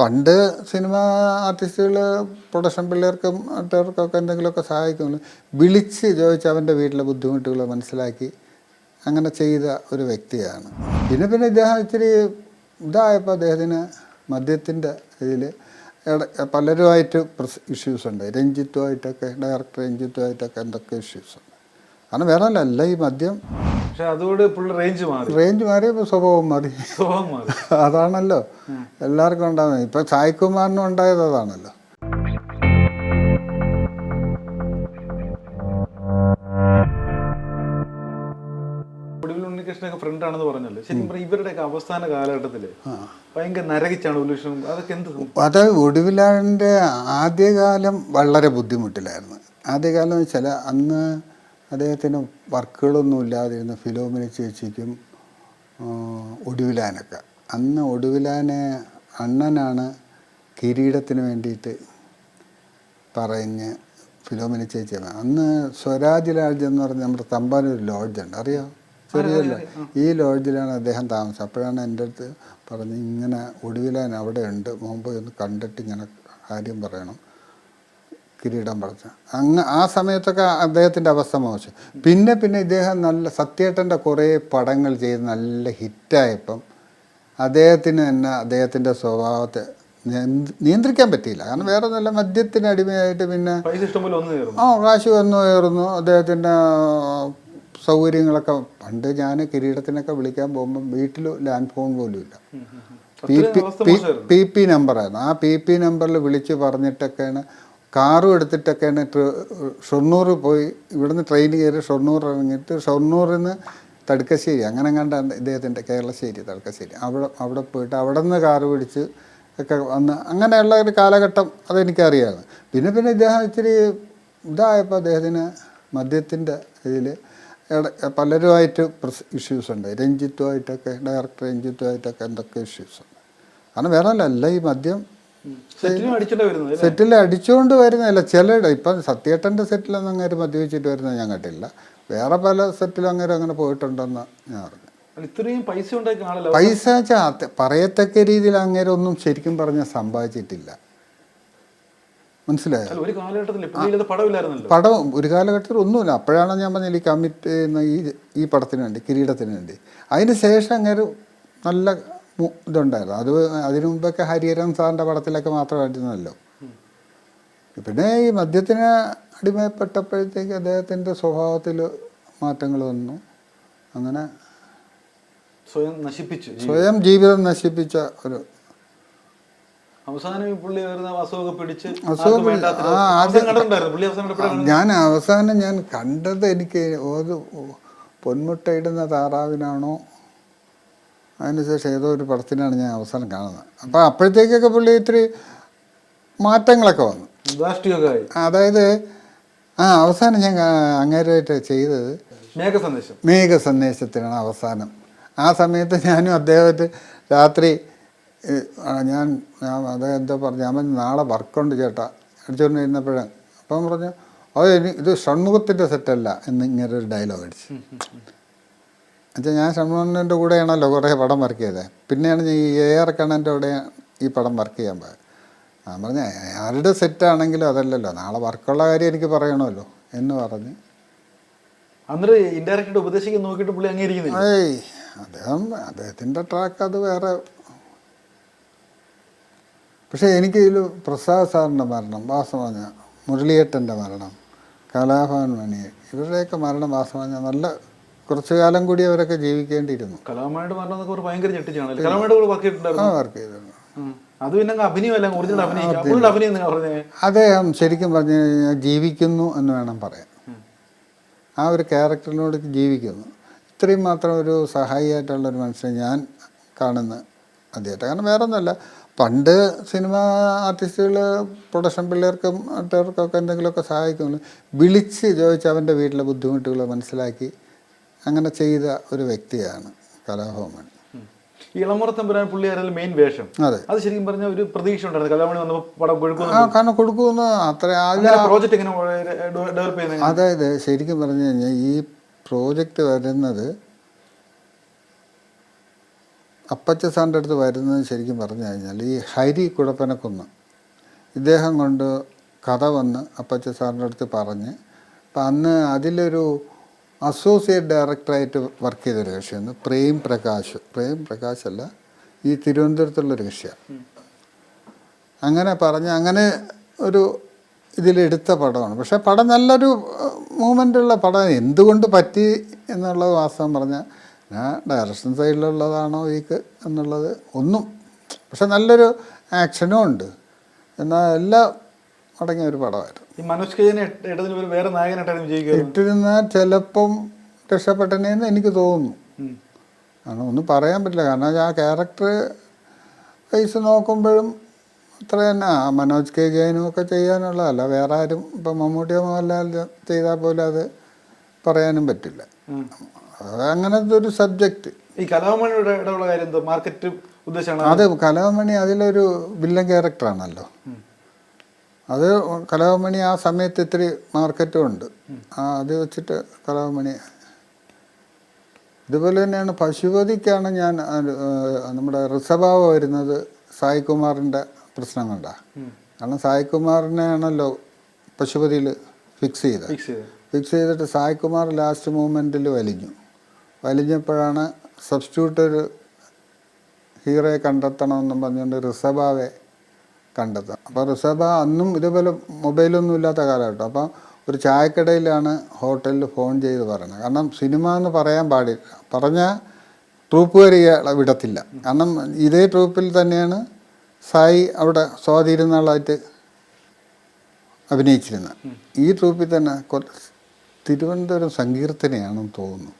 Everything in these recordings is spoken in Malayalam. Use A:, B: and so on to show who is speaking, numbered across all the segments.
A: പണ്ട് സിനിമ ആർട്ടിസ്റ്റുകൾ പ്രൊഡക്ഷൻ പിള്ളേർക്കും മറ്റവർക്കൊക്കെ എന്തെങ്കിലുമൊക്കെ സഹായിക്കുന്നു വിളിച്ച് ചോദിച്ച് അവന്റെ വീട്ടിലെ ബുദ്ധിമുട്ടുകൾ മനസ്സിലാക്കി അങ്ങനെ ചെയ്ത ഒരു വ്യക്തിയാണ്. പിന്നെ പിന്നെ ഇദ്ദേഹം ഇച്ചിരി ഇതായപ്പോൾ അദ്ദേഹത്തിന് മദ്യത്തിന്റെ ഇതിൽ പലരുമായിട്ട് ഇഷ്യൂസ് ഉണ്ട്. രഞ്ജിത്തുമായിട്ടൊക്കെ ഡയറക്ടർ രഞ്ജിത്തുമായിട്ടൊക്കെ എന്തൊക്കെ ഇഷ്യൂസ് ഉണ്ട്. കാരണം വേറെ അല്ല അല്ല ഈ മദ്യം
B: പക്ഷെ അതോട് റേഞ്ച് മാറി.
A: റേഞ്ച് സ്വഭാവം മാറി.
B: സ്വഭാവം മാറി.
A: അതാണല്ലോ. എല്ലാവർക്കും ഉണ്ടാകുന്നത് ഇപ്പം സായികുമാറിനും ഉണ്ടായത് അതാണല്ലോ.
B: ഫ്രണ്ട് ആണെന്ന് പറഞ്ഞല്ലോ. ശരിക്കും പറഞ്ഞാൽ ഇവരുടെയൊക്കെ അവസാന കാലഘട്ടത്തിൽ ഭയങ്കര നരകിച്ചാണ് ഉല്ലേഷം അതൊക്കെ എന്ത്
A: അത് ഒടുവിലാളിന്റെ ആദ്യകാലം വളരെ ബുദ്ധിമുട്ടിലായിരുന്നു. ആദ്യകാലം എന്ന് വെച്ചാൽ അന്ന് അദ്ദേഹത്തിന് വർക്കുകളൊന്നും ഇല്ലാതിരുന്ന ഫിലോമിന ചേച്ചിക്കും ഒടുവിലാനൊക്കെ. അന്ന് ഒടുവിലാനെ അണ്ണനാണ് കിരീടത്തിന് വേണ്ടിയിട്ട് പറഞ്ഞ് ഫിലോമിന ചേച്ചി അന്ന് സ്വരാജ് ലോഡ്ജ് എന്ന് പറഞ്ഞ നമ്മുടെ തമ്പാനൊരു ലോഡ്ജുണ്ട് അറിയോ? ചെറിയല്ല ഈ ലോഡ്ജിലാണ് അദ്ദേഹം താമസം. അപ്പോഴാണ് എന്റെ അടുത്ത് പറഞ്ഞ് ഇങ്ങനെ ഒടുവിലാൻ അവിടെ ഉണ്ട്. മുമ്പ് ഒന്ന് കണ്ടിട്ട് ഇങ്ങനെ കാര്യം പറയണം. കിരീടം പറഞ്ഞ അങ്ങ് ആ സമയത്തൊക്കെ അദ്ദേഹത്തിന്റെ അവസ്ഥ മോശം. പിന്നെ പിന്നെ ഇദ്ദേഹം നല്ല സത്യേട്ടന്റെ കുറേ പടങ്ങൾ ചെയ്ത് നല്ല ഹിറ്റായപ്പം അദ്ദേഹത്തിന് തന്നെ അദ്ദേഹത്തിന്റെ സ്വഭാവത്തെ നിയന്ത്ര- നിയന്ത്രിക്കാൻ പറ്റിയില്ല. കാരണം വേറെ നല്ല മദ്യത്തിന് അടിമയായിട്ട് പിന്നെ ആ കാശ് വന്നു കയറുന്നു. അദ്ദേഹത്തിന്റെ സൗകര്യങ്ങളൊക്കെ പണ്ട് ഞാൻ കിരീടത്തിനൊക്കെ വിളിക്കാൻ പോകുമ്പോൾ വീട്ടിൽ ലാൻഡ് ഫോൺ പോലും ഇല്ല. പി പി പി പി നമ്പറായിരുന്നു. ആ പി പി നമ്പറിൽ വിളിച്ച് പറഞ്ഞിട്ടൊക്കെയാണ് കാറും എടുത്തിട്ടൊക്കെയാണ് ഷൊർണൂർ പോയി. ഇവിടുന്ന് ട്രെയിൻ കയറി ഷൊർണൂർ ഇറങ്ങിയിട്ട് ഷൊർണൂരിൽ നിന്ന് തടുക്കശ്ശേരി അങ്ങനെ കണ്ടാണ് ഇദ്ദേഹത്തിന്റെ കേരളശ്ശേരി തടുക്കശ്ശേരി. അവിടെ അവിടെ പോയിട്ട് അവിടെ നിന്ന് കാറ് പിടിച്ച് ഒക്കെ വന്ന് അങ്ങനെയുള്ള ഒരു കാലഘട്ടം അതെനിക്കറിയാണ് പിന്നെ പിന്നെ ഇദ്ദേഹം ഇച്ചിരി ഇതായപ്പോൾ അദ്ദേഹത്തിന് മദ്യത്തിന്റെ ഇതിൽ പലരുമായിട്ട് ഇഷ്യൂസ് ഉണ്ട്. രഞ്ജിത്തുമായിട്ടൊക്കെ ഡയറക്ടർ രഞ്ജിത്തുമായിട്ടൊക്കെ എന്തൊക്കെ ഇഷ്യൂസ് ഉണ്ട്. കാരണം വേറെ അല്ല ഈ മദ്യം സെറ്റിൽ അടിച്ചുകൊണ്ട് വരുന്നതല്ല. ചിലയുടെ ഇപ്പം സത്യേട്ടന്റെ സെറ്റിലൊന്നും അങ്ങനെ മദ്യപിച്ചിട്ട് വരുന്നത് ഞാൻ കണ്ടില്ല വേറെ പല സെറ്റിലും അങ്ങനെ അങ്ങനെ പോയിട്ടുണ്ടെന്ന് ഞാൻ അറിഞ്ഞു.
B: ഇത്രയും പൈസ
A: വെച്ചാൽ പറയത്തക്ക രീതിയിൽ അങ്ങനെ ഒന്നും ശരിക്കും പറഞ്ഞാൽ സമ്പാദിച്ചിട്ടില്ല. മനസ്സിലായോ?
B: ഒരു കാലഘട്ടത്തിൽ പുള്ളിയിലത് പടമില്ലായിരുന്നല്ലോ
A: പടം ഒരു കാലഘട്ടത്തിൽ ഒന്നുമില്ല. അപ്പോഴാണ് ഞാൻ പറഞ്ഞ ഈ കമ്മിറ്റ് ഈ ഈ പടത്തിന് വേണ്ടി കിരീടത്തിന് വേണ്ടി. അതിന് ശേഷം അങ്ങനെ നല്ല ഇതുണ്ടായിരുന്നു. അത് അതിനു മുമ്പൊക്കെ ഹരിഹരൻ സാറിന്റെ പടത്തിലൊക്കെ മാത്രമായിരുന്നല്ലോ. പിന്നെ ഈ മദ്യത്തിന് അടിമപ്പെട്ടപ്പോഴത്തേക്ക് അദ്ദേഹത്തിന്റെ സ്വഭാവത്തിൽ മാറ്റങ്ങൾ വന്നു. അങ്ങനെ
B: സ്വയം നശിപ്പിച്ചു
A: സ്വയം ജീവിതം നശിപ്പിച്ച ഒരു
B: അവസാനം പുള്ളി അസുഖമൊക്കെ പിടിച്ച്
A: ഞാൻ അവസാനം ഞാൻ കണ്ടത് എനിക്ക് ഒരു പൊന്മുട്ടയിടുന്ന താറാവിനാണോ അതിനുശേഷം ഏതോ ഒരു പടത്തിനാണ് ഞാൻ അവസാനം കാണുന്നത്. അപ്പോൾ അപ്പോഴത്തേക്കൊക്കെ പുള്ളി ഇത്തിരി മാറ്റങ്ങളൊക്കെ വന്നു. അതായത് ആ അവസാനം ഞാൻ അങ്ങേരായിട്ട് ചെയ്തത്
B: മേഘ സന്ദേശം
A: മേഘ സന്ദേശത്തിനാണ് അവസാനം. ആ സമയത്ത് ഞാനും അദ്ദേഹത്തെ രാത്രി ഞാൻ ഞാൻ അദ്ദേഹം എന്താ പറഞ്ഞു ഞാൻ നാളെ വർക്കുണ്ട് ചേട്ടാ. അടിച്ചുകൊണ്ടിരുന്നപ്പോഴേ അപ്പം പറഞ്ഞു അത് ഇത് ഷൺമുഖത്തിന്റെ സെറ്റല്ല എന്ന് ഇങ്ങനെ ഒരു ഡയലോഗ് അടിച്ചു എന്നുവെച്ചാൽ ഞാൻ ഷൺമുഖന്റെ കൂടെയാണല്ലോ കുറേ പടം വർക്ക് ചെയ്തത്. പിന്നെയാണ് ഞാൻ ഈ എ ആർ കണ്ണന്റെ കൂടെ ഈ പടം വർക്ക് ചെയ്യാൻ പോയത്. ഞാൻ പറഞ്ഞ ആരുടെ സെറ്റാണെങ്കിലും അതല്ലല്ലോ നാളെ വർക്കുള്ള കാര്യം എനിക്ക് പറയണമല്ലോ എന്ന് പറഞ്ഞ്.
B: ഇൻഡയറക്റ്റ് ഉപദേശിക്കാൻ നോക്കിയിട്ട് പുള്ളി അംഗീകരിക്കുന്നില്ല.
A: ഏയ് അദ്ദേഹം അദ്ദേഹത്തിന്റെ ട്രാക്ക് അത് വേറെ. പക്ഷേ എനിക്ക് ഇതിൽ പ്രസാദ് സാറിന്റെ മരണം വാസമഞ്ഞ മുരളിയേട്ടന്റെ മരണം കലാഭവൻ മണി ഇവരുടെയൊക്കെ മരണം വാസമഞ്ഞ നല്ല കുറച്ചു കാലം കൂടി അവരൊക്കെ ജീവിക്കേണ്ടിയിരുന്നു.
B: മരണം പറഞ്ഞ് ഭയങ്കര ഞെട്ടിച്ചാണ് കലാമയുടെ കൂടെ വർക്ക്
A: ആ
B: ചെയ്തിട്ടുണ്ടായിരുന്നു.
A: വർക്ക് ചെയ്തിരുന്നു.
B: അത് പിന്നെ അഭിനയമല്ല ഒറിജിനൽ അഭിനയിക്കാം ഫുൾ അഭിനയം. എന്നാ പറഞ്ഞേ.
A: അദ്ദേഹം ശരിക്കും പറഞ്ഞു കഴിഞ്ഞാൽ ജീവിക്കുന്നു എന്ന് വേണം പറയാൻ. ആ ഒരു ക്യാരക്ടറിനോട് ജീവിക്കുന്നു. ഇത്രയും മാത്രം ഒരു സഹായിയായിട്ടുള്ള ഒരു മനുഷ്യനെ ഞാൻ കാണുന്ന അദ്ദേഹത്തെ കാരണം വേറെ ഒന്നുമല്ല പണ്ട് സിനിമ ആർട്ടിസ്റ്റുകൾ പ്രൊഡക്ഷൻ പിള്ളേർക്കും മറ്റവർക്കൊക്കെ എന്തെങ്കിലുമൊക്കെ സഹായിക്കുന്നു വിളിച്ച് ചോദിച്ച് അവന്റെ വീട്ടിലെ ബുദ്ധിമുട്ടുകൾ മനസ്സിലാക്കി അങ്ങനെ ചെയ്ത ഒരു വ്യക്തിയാണ് കലാഭവൻ.
B: ഉം. ഈ ഇളമുറത്തമ്പുരാൻ പുള്ളി മെയിൻ വേഷം?
A: അതെ.
B: അത് ശരിക്കും പറഞ്ഞ ഒരു പ്രതീക്ഷ ഉണ്ടായിരുന്നു. കലാമണി വന്നപ്പോൾ പടം
A: ആ
B: കൊഴുക്കുന്നു
A: കാരണം കൊടുക്കുമെന്ന് അത്ര
B: പ്രോജക്റ്റ് എങ്ങനെ ഡെവലപ്പ് ചെയ്യുന്നത്
A: അതായത് ശരിക്കും പറഞ്ഞു കഴിഞ്ഞാൽ ഈ പ്രോജക്റ്റ് വരുന്നത് അപ്പച്ച സാറിന്റെ അടുത്ത് വരുന്നത് ശരിക്കും പറഞ്ഞു കഴിഞ്ഞാൽ ഈ ഹരി കുടപ്പനക്കുന്ന്. ഇദ്ദേഹം കൊണ്ട് കഥ വന്ന് അപ്പച്ച സാറിന്റെ അടുത്ത് പറഞ്ഞ്. അപ്പം അന്ന് അതിലൊരു അസോസിയേറ്റ് ഡയറക്ടറായിട്ട് വർക്ക് ചെയ്തൊരു കക്ഷിയാണ് പ്രേം പ്രകാശ്. പ്രേം പ്രകാശ് അല്ല ഈ തിരുവനന്തപുരത്തുള്ളൊരു കക്ഷിയാണ് അങ്ങനെ പറഞ്ഞ് അങ്ങനെ ഒരു ഇതിലെടുത്ത പടമാണ്. പക്ഷേ പടം നല്ലൊരു മൂമെന്റുള്ള പടം എന്തുകൊണ്ട് പറ്റി എന്നുള്ളത് വാസ്തവം പറഞ്ഞാൽ ഞാൻ ഡയറക്ഷൻ സൈഡിലുള്ളതാണോ ഈ എന്നുള്ളത് ഒന്നും പക്ഷെ നല്ലൊരു ആക്ഷനും ഉണ്ട്. എന്നാൽ എല്ലാം അടങ്ങിയ ഒരു പടമായിരുന്നു.
B: ഈ മനോജ് കെജിനെ ഒരു വേറെ നായകനായിട്ടാണ് വിജയിക്കുക
A: ഇട്ടിരുന്നാൽ ചിലപ്പം രക്ഷപ്പെട്ടനെന്ന് എനിക്ക് തോന്നുന്നു. കാരണം ഒന്നും പറയാൻ പറ്റില്ല. കാരണം ആ ക്യാരക്ടർ വൈസ് നോക്കുമ്പോഴും അത്ര തന്നെ. ആ മനോജ് കെ ജയനും ഒക്കെ ചെയ്യാനുള്ളതല്ല വേറെ ആരും ഇപ്പം മമ്മൂട്ടിയോ മോഹൻലാൽ ചെയ്താൽ പോലും അത് പറയാനും പറ്റില്ല. അങ്ങനത്തെ ഒരു സബ്ജക്റ്റ്
B: ഈ കലാമണിയുടെ ഇടമുള്ള കാര്യം എന്തോ? മാർക്കറ്റ് ഉദ്ദേശമാണ്.
A: അത് കലാമണി അതിലൊരു വില്ലൻ ക്യാരക്ടറാണല്ലോ അത് കലാമണി ആ സമയത്ത് ഇത്തിരി മാർക്കറ്റും ഉണ്ട്. ആ അത് വെച്ചിട്ട് കലാമണി ഇതുപോലെ തന്നെയാണ്. പശുപതിക്കാണ് ഞാൻ നമ്മുടെ ഋഷഭാവ വരുന്നത് സായികുമാറിന്റെ പ്രശ്നം കൊണ്ടാണ് കാരണം സായികുമാറിനെയാണല്ലോ പശുപതിയിൽ ഫിക്സ് ചെയ്തത്.
B: ഫിക്സ് ചെയ്തത്.
A: ഫിക്സ് ചെയ്തിട്ട് സായികുമാർ ലാസ്റ്റ് മൂമെന്റിൽ വലിഞ്ഞു. വലിഞ്ഞപ്പോഴാണ് സബ്സ്റ്റിറ്റ്യൂട്ട് ഒരു ഹീറോയെ കണ്ടെത്തണമെന്നും പറഞ്ഞുകൊണ്ട് ഋഷഭാവെ കണ്ടെത്തുക അപ്പോൾ ഋഷഭ അന്നും ഇതുപോലെ മൊബൈലൊന്നും ഇല്ലാത്ത കാലഘട്ടം. അപ്പോൾ ഒരു ചായക്കടയിലാണ് ഹോട്ടലിൽ ഫോൺ ചെയ്ത് പറയുന്നത്. കാരണം സിനിമ എന്ന് പറയാൻ പാടില്ല പറഞ്ഞാൽ ട്രൂപ്പുകാർ ഇയാളെ വിടത്തില്ല. കാരണം ഇതേ ട്രൂപ്പിൽ തന്നെയാണ് സായി അവിടെ സ്വാധീനങ്ങളായിട്ട് അഭിനയിച്ചിരുന്നത്. ഈ ട്രൂപ്പിൽ തന്നെ തിരുവനന്തപുരം സങ്കീർത്തനയാണെന്ന് തോന്നുന്നു.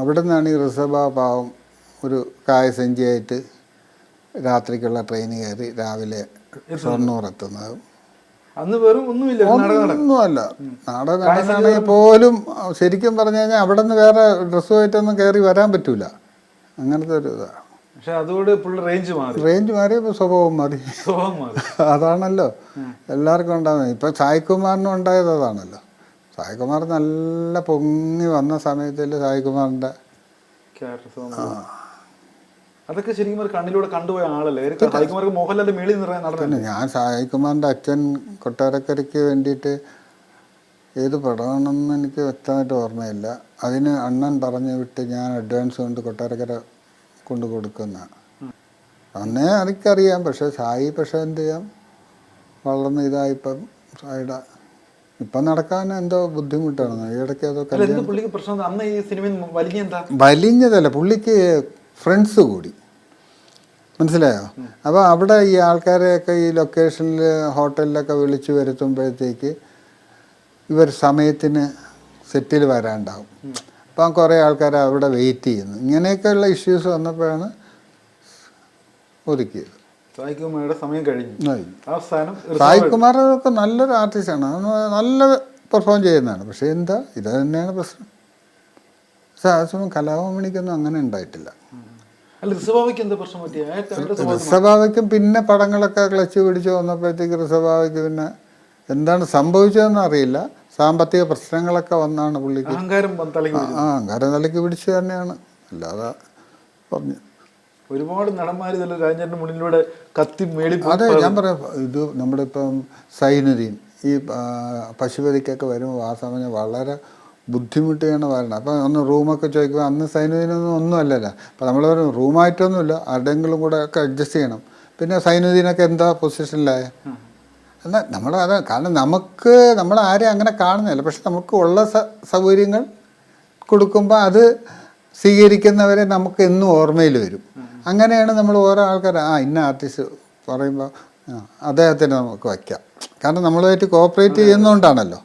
A: അവിടെ നിന്നാണ് ഈ ഋഷഭ ഭാവം ഒരു കായസഞ്ചിയായിട്ട് രാത്രിക്കുള്ള ട്രെയിൻ കയറി രാവിലെ ഷൊർണൂർ എത്തുന്നത്
B: അന്ന് വെറും ഒന്നുമില്ല
A: ഒന്നുമല്ല. നടനാണെങ്കിൽ പോലും ശരിക്കും പറഞ്ഞു കഴിഞ്ഞാൽ അവിടെ നിന്ന് വേറെ ഡ്രസ്സുമായിട്ടൊന്നും കയറി വരാൻ പറ്റൂല. അങ്ങനത്തെ ഒരു ഇതാണ്
B: പക്ഷെ അതോട് റേഞ്ച് മാറി.
A: റേഞ്ച് സ്വഭാവം മാറി.
B: സ്വഭാവം മാറി.
A: അതാണല്ലോ. എല്ലാവർക്കും ഉണ്ടാകുന്നത് ഇപ്പം സായികുമാറിനും ഉണ്ടായത് അതാണല്ലോ. സായികുമാർ നല്ല പൊങ്ങി വന്ന സമയത്തിൽ
B: സായികുമാറിന്റെ സ്വഭാവം അതൊക്കെ ശരിക്കും ഒരു കണ്ണിലൂടെ കണ്ടുപോയ ആളല്ലേ? ഹൈക്കുമാർക്ക് മോഹൻലാലിന്റെ മേളിൽ നിറയെ നടന്നു
A: ഞാൻ ഹൈക്കുമാറിന്റെ അച്ഛൻ കൊട്ടാരക്കരയ്ക്ക് വേണ്ടിയിട്ട് ഏത് പടമാണെന്ന് എനിക്ക് വ്യക്തമായിട്ട് ഓർമ്മയില്ല. അതിന് അണ്ണൻ പറഞ്ഞു വിട്ട് ഞാൻ അഡ്വാൻസ് കൊണ്ട് കൊട്ടാരക്കര കൊണ്ട് കൊടുക്കുന്നതാണ് അന്നേ എനിക്കറിയാം പക്ഷേ സായി പക്ഷേ എന്ത് ചെയ്യാം? വളർന്ന് ഇതായിപ്പം സായിയുടെ ഇപ്പം നടക്കാൻ എന്തോ ബുദ്ധിമുട്ടാണ്.
B: വലിയ എന്താ?
A: വലിഞ്ഞതല്ല പുള്ളിക്ക് ഫ്രണ്ട്സ് കൂടി. മനസ്സിലായോ? അപ്പോൾ അവിടെ ഈ ആൾക്കാരെയൊക്കെ ഈ ലൊക്കേഷനിൽ ഹോട്ടലിലൊക്കെ വിളിച്ചു വരുത്തുമ്പോഴത്തേക്ക് ഇവർ സമയത്തിന് സെറ്റിൽ വരാണ്ടാവും. അപ്പം കുറേ ആൾക്കാർ അവിടെ വെയിറ്റ് ചെയ്യുന്നു. ഇങ്ങനെയൊക്കെയുള്ള ഇഷ്യൂസ് വന്നപ്പോഴാണ് ഒതുക്കിയത്.
B: സായികുമാർ സമയം കഴിഞ്ഞു.
A: ആയി.
B: അവസാനം
A: സായികുമാറൊക്കെ നല്ലൊരു ആർട്ടിസ്റ്റാണ് നല്ല പെർഫോം ചെയ്യുന്നതാണ്. പക്ഷേ എന്താ? ഇത് തന്നെയാണ് പ്രശ്നം. സാഹസം കലാഭമണിക്കൊന്നും അങ്ങനെ ഉണ്ടായിട്ടില്ല.
B: ഋഷഭാവയ്ക്ക്
A: പിന്നെ പടങ്ങളൊക്കെ ക്ലച്ച് പിടിച്ച് വന്നപ്പോഴത്തേക്ക് ഋഷഭാവയ്ക്ക് പിന്നെ എന്താണ് സംഭവിച്ചതെന്ന് അറിയില്ല. സാമ്പത്തിക പ്രശ്നങ്ങളൊക്കെ വന്നാണ് പുള്ളിക്ക്.
B: അഹങ്കാരം വന്ന് തലയ്ക്ക് പിടിച്ചു.
A: ആ തന്നെയാണ്. അല്ലാതെ പറഞ്ഞു.
B: ഒരുപാട് നടന്മാർ ഇതല്ല മുന്നിലൂടെ കത്തി മേളി
A: അതെ ഞാൻ പറയാം. ഇത് നമ്മുടെ ഇപ്പം സൈനുദ്ദീൻ ഈ ആ, പശുപതിക്കൊക്കെ വരുമ്പോൾ ആ സമയം വളരെ ബുദ്ധിമുട്ടിയാണ് പറയുന്നത് അപ്പം ഒന്ന് റൂമൊക്കെ ചോദിക്കുമ്പോൾ അന്ന് സൈനുദ്ദീനൊന്നും ഒന്നും അല്ലല്ലോ. അപ്പം നമ്മൾ റൂമായിട്ടൊന്നുമില്ല ആരുടെയെങ്കിലും കൂടെ ഒക്കെ അഡ്ജസ്റ്റ് ചെയ്യണം. പിന്നെ സൈനുദ്ദീനൊക്കെ എന്താ പൊസിഷനിലായ എന്നാൽ നമ്മൾ അത് കാരണം നമുക്ക് നമ്മൾ ആരെയും അങ്ങനെ കാണുന്നില്ല. പക്ഷെ നമുക്ക് ഉള്ള സൗകര്യങ്ങൾ കൊടുക്കുമ്പോൾ അത് സ്വീകരിക്കുന്നവരെ നമുക്ക് എന്നും ഓർമ്മയിൽ വരും. അങ്ങനെയാണ് നമ്മൾ ഓരോ ആൾക്കാർ ആ ഇന്ന ആർട്ടിസ്റ്റ് പറയുമ്പോൾ അദ്ദേഹത്തിന് നമുക്ക് വയ്ക്കാം. കാരണം നമ്മളുമായിട്ട് കോപ്പറേറ്റ് ചെയ്യുന്നതുകൊണ്ടാണല്ലോ